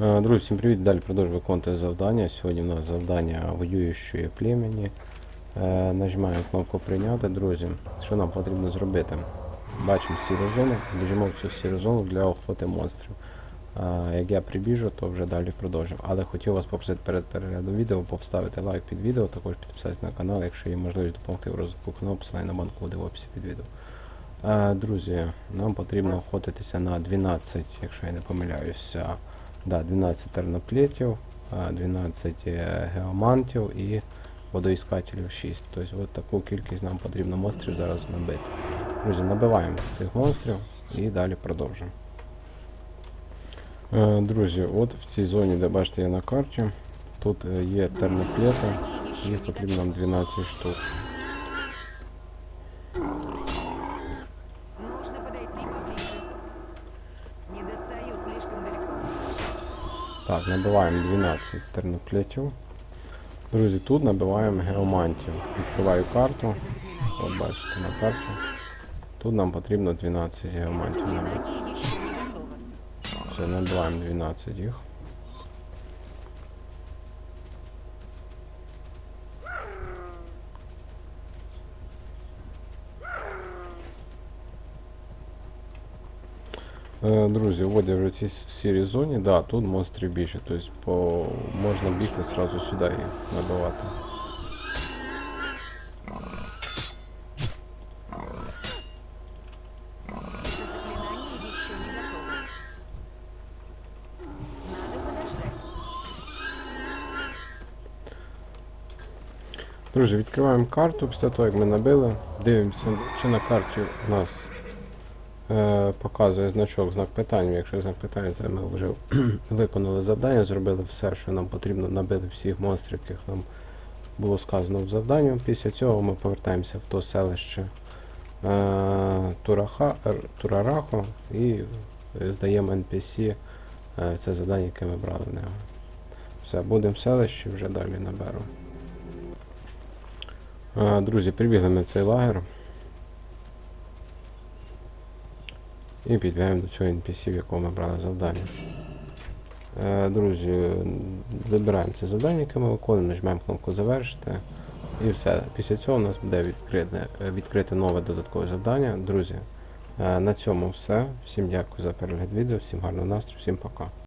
Е, Друзі, всім привіт! Далі продовжую виконувати завдання. Сьогодні у нас завдання воюючої племені. Е, Нажимаємо кнопку прийняти, друзі. Що нам потрібно зробити? Бачимо сіру зону, біжимо в цю сіру зону для охоти монстрів. Е, Як я прибіжу, то вже далі продовжимо. Але хотів вас попросити перед переглядом відео поставити лайк під відео, також підписатися на канал, якщо є можливість допомогти в розвитку каналу, посилання на банку в описі під відео. Друзі, нам потрібно охотитися на 12, якщо я не помиляюся. Да, 12 терноплетів, 12 е, геомантів і водоіскателів 6. Тобто от таку кількість нам потрібно монстрів зараз набити. Друзі, набиваємо цих монстрів і далі продовжуємо. Е, Друзі, от в цій зоні, де бачите я на карті, тут е, є терноплети, їх потрібно нам 12 штук. Так, набиваємо 12 терноплетів. Друзі, тут набиваємо геомантів. Відкриваю карту. От бачите на карті. Тут нам потрібно 12 геомантів набити. Все, набиваємо 12 їх. Друзі, от я вже цій сірій зоні, да, тут монстрів більше, тобто по... можна бігти сразу сюди і набивати. Друзі, відкриваємо карту після того, як ми набили. Дивимося, чи на карті у нас е, показує значок, знак питання. Якщо знак питання, це ми вже виконали завдання, зробили все, що нам потрібно, набили всіх монстрів, яких нам було сказано в завданні. Після цього ми повертаємося в то селище е, Тураха, Турарахо і здаємо NPC е, це завдання, яке ми брали в нього. Все, будемо в селищі, вже далі наберу. Е, Друзі, прибігли ми в цей лагер. І підбігаємо до цього NPC, в якого ми брали завдання. Е, Друзі, вибираємо це завдання, яке ми виконуємо, нажмемо кнопку завершити. І все. Після цього у нас буде відкрите, відкрите нове додаткове завдання. Друзі, е, на цьому все. Всім дякую за перегляд відео, всім гарного настрою, всім пока.